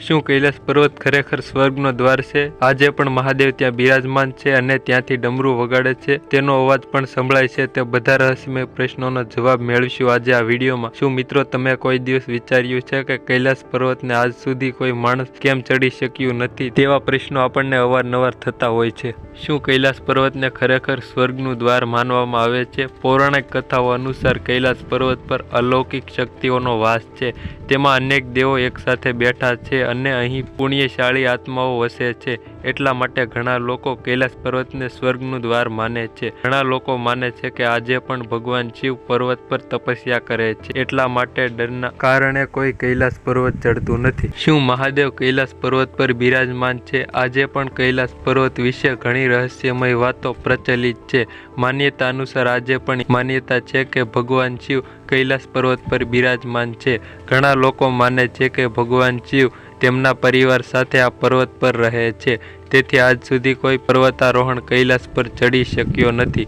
શું કૈલાસ પર્વત ખરેખર સ્વર્ગનો દ્વાર છે? આજે પણ મહાદેવ ત્યાં બિરાજમાન છે અને ત્યાંથી ડમરું વગાડે છે. તેનો અવાજ પણ સંભળાય છે. તે બધા રહસ્યમય પ્રશ્નોનો જવાબ મેળવીશું આજે આ વિડીયોમાં. શું મિત્રો, તમે કોઈ દિવસ વિચાર્યું છે કે કૈલાસ પર્વતને આજ સુધી કોઈ માણસ કેમ ચડી શક્યું નથી? તેવા પ્રશ્નો આપણને અવારનવાર થતા હોય છે. શું કૈલાસ પર્વતને ખરેખર સ્વર્ગનું દ્વાર માનવામાં આવે છે? પૌરાણિક કથાઓ અનુસાર કૈલાસ પર્વત પર અલૌકિક શક્તિઓનો વાસ છે. તેમાં અનેક દેવો એકસાથે બેઠા છે અને અહીં પુણ્યશાળી આત્માઓ વસે છે. એટલા માટે ઘણા લોકો કૈલાસ પર્વતને સ્વર્ગનું દ્વાર માને છે. ઘણા લોકો માને છે કે આજે પણ ભગવાન શિવ પર્વત પર તપસ્યા કરે છે. એટલા માટે ડરના કારણે કોઈ કૈલાસ પર્વત ચડતું નથી. શું મહાદેવ કૈલાસ પર્વત પર બિરાજમાન છે? આજે પણ કૈલાસ પર્વત વિશે ઘણી રહસ્યમય વાતો પ્રચલિત છે. માન્યતા અનુસાર આજે પણ માન્યતા છે કે ભગવાન શિવ કૈલાસ પર્વત પર બિરાજમાન છે. ઘણા લોકો માને છે કે ભગવાન શિવ તેમના પરિવાર સાથે આ પર્વત પર રહે છે. તેથી આજ સુધી કોઈ પર્વતારોહણ કૈલાસ પર ચડી શક્યો નથી.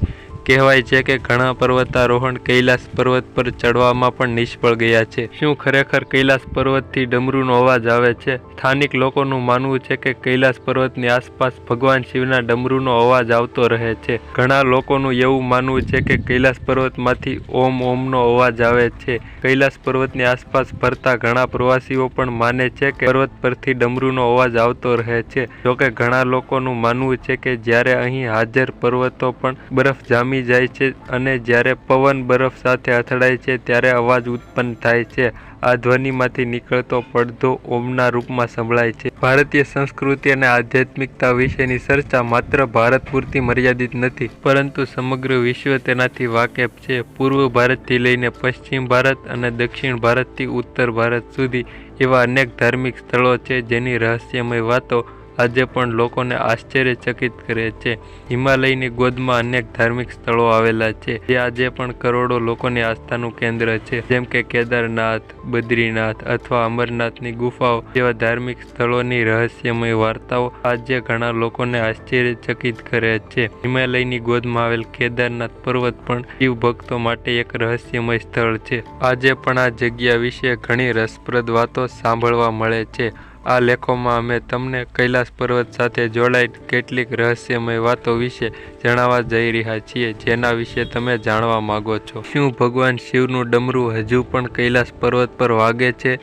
કહેવાય છે કે ઘણા પર્વતારોહણ કૈલાસ પર્વત પર ચડવામાં પણ નિષ્ફળ ગયા છે. શું ખરેખર કૈલાસ પર્વતથી ડમરૂનો અવાજ આવે છે? સ્થાનિક લોકોનું માનવું છે કે કૈલાસ પર્વતની આસપાસ ભગવાન શિવના ડમરૂનો અવાજ આવતો રહે છે. ઘણા લોકોનું એવું માનવું છે કે કૈલાસ પર્વતમાંથી ઓમ ઓમનો અવાજ આવે છે. કૈલાસ પર્વતની આસપાસ ફરતા ઘણા પ્રવાસીઓ પણ માને છે કે પર્વત પરથી ડમરૂનો અવાજ આવતો રહે છે. જોકે ઘણા લોકોનું માનવું છે કે જ્યારે અહીં હાજર પર્વતો પણ બરફ જામી જાય છે અને જ્યારે પવન બરફ સાથે અથડાય છે ત્યારે અવાજ ઉત્પન્ન થાય છે. આ ધ્વનિમાંથી નીકળતો પડધો ઓમના રૂપમાં સંભળાય છે. ભારતીય સંસ્કૃતિ અને આધ્યાત્મિકતા વિશેની ચર્ચા માત્ર ભારત પૂરતી મર્યાદિત નથી, પરંતુ સમગ્ર વિશ્વ તેનાથી વાકેફ છે. પૂર્વ ભારતથી લઈને પશ્ચિમ ભારત અને દક્ષિણ ભારતથી ઉત્તર ભારત સુધી એવા અનેક ધાર્મિક સ્થળો છે જેની રહસ્યમય વાતો આજે પણ લોકોને આશ્ચર્યચકિત કરે છે. હિમાલયની ગોદમાં અનેક ધાર્મિક સ્થળો આવેલા છે. જે આજે પણ કરોડો લોકોની આસ્થાનું કેન્દ્ર છે. જેમ કે કેદારનાથ, બદ્રીનાથ અથવા અમરનાથની ગુફાઓ જેવા ધાર્મિક સ્થળોની રહસ્યમય વાર્તાઓ આજે ઘણા લોકોને આશ્ચર્યચકિત કરે છે. હિમાલયની ગોદમાં આવેલ કેદારનાથ પર્વત પણ શિવ ભક્તો માટે એક રહસ્યમય સ્થળ છે. આજે પણ આ જગ્યા વિશે ઘણી રસપ્રદ વાતો સાંભળવા મળે છે. આ લેખોમાં અમે તમને કૈલાસ પર્વત સાથે જોડાઈ કેટલીક રહસ્યમય વાતો વિશે જણાવવા જઈ રહ્યા છીએ, જેના વિશે તમે જાણવા માગો છો. શું ભગવાન શિવનું ડમરું હજુ પણ કૈલાસ પર્વત પર વાગે છે?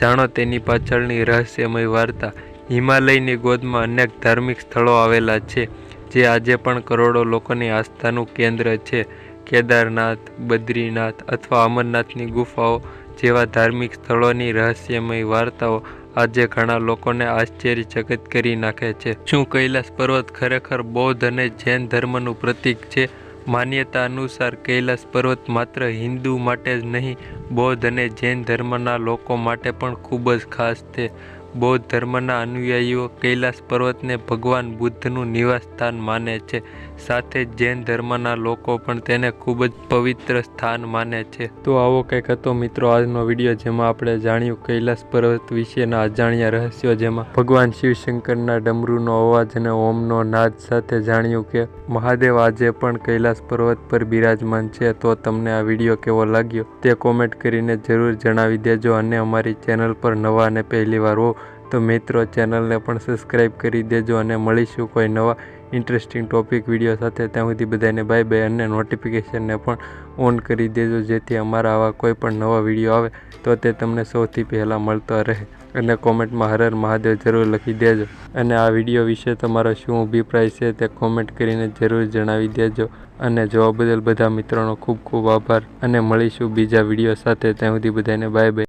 જાણો તેની પાછળની રહસ્યમય વાર્તા. હિમાલયની ગોદમાં અનેક ધાર્મિક સ્થળો આવેલા છે, જે આજે પણ કરોડો લોકોની આસ્થાનું કેન્દ્ર છે. કેદારનાથ, બદ્રીનાથ અથવા અમરનાથની ગુફાઓ જેવા ધાર્મિક સ્થળોની રહસ્યમય વાર્તાઓ આજે ઘણા લોકોને આશ્ચર્યચકિત કરી નાખે છે. શું કૈલાસ પર્વત ખરેખર બૌદ્ધ અને જૈન ધર્મનું પ્રતીક છે? માન્યતા અનુસાર કૈલાસ પર્વત માત્ર હિન્દુ માટે જ નહીં, બૌદ્ધ અને જૈન ધર્મના લોકો માટે પણ ખૂબ જ ખાસ છે. બૌદ્ધ ધર્મના અનુયાયીઓ કૈલાસ પર્વતને ભગવાન બુદ્ધનું નિવાસ સ્થાન માને છે. સાથે જૈન ધર્મના લોકો પણ તેને ખૂબ જ પવિત્ર સ્થાન માને છે. તો આવો કંઈક હતો મિત્રો આજનો વીડિયો જેમાં આપણે જાણ્યું કૈલાસ પર્વત વિશેના અજાણ્યા રહસ્યો જેમાં ભગવાન શિવશંકરના ડમરૂનો અવાજ અને ઓમનો નાદ સાથે જાણ્યું કે મહાદેવ આજે પણ કૈલાસ પર્વત પર બિરાજમાન છે તો તમને આ વીડિયો કેવો લાગ્યો તે કોમેન્ટ કરીને જરૂર જણાવી દેજો અને અમારી ચેનલ પર નવા અને પહેલી વાર હો તો મિત્રો, ચેનલને પણ સબસ્ક્રાઈબ કરી દેજો અને મળીશું કોઈ નવા ઇન્ટરેસ્ટિંગ ટોપિક વીડિયો સાથે. ત્યાં સુધી બધાને બાય બાય અને નોટિફિકેશનને પણ ઓન કરી દેજો, જેથી અમારા આવા કોઈ પણ નવા વીડિયો આવે તો તે તમને સૌથી પહેલાં મળતો રહે. અને કોમેન્ટમાં હર હર મહાદેવ જરૂર લખી દેજો. અને આ વીડિયો વિશે તમારો શું અભિપ્રાય છે તે કોમેન્ટ કરીને જરૂર જણાવી દેજો. અને જોવા બદલ બધા મિત્રોનો ખૂબ ખૂબ આભાર. અને મળીશું બીજા વીડિયો સાથે. ત્યાં સુધી બધાને બાય બાય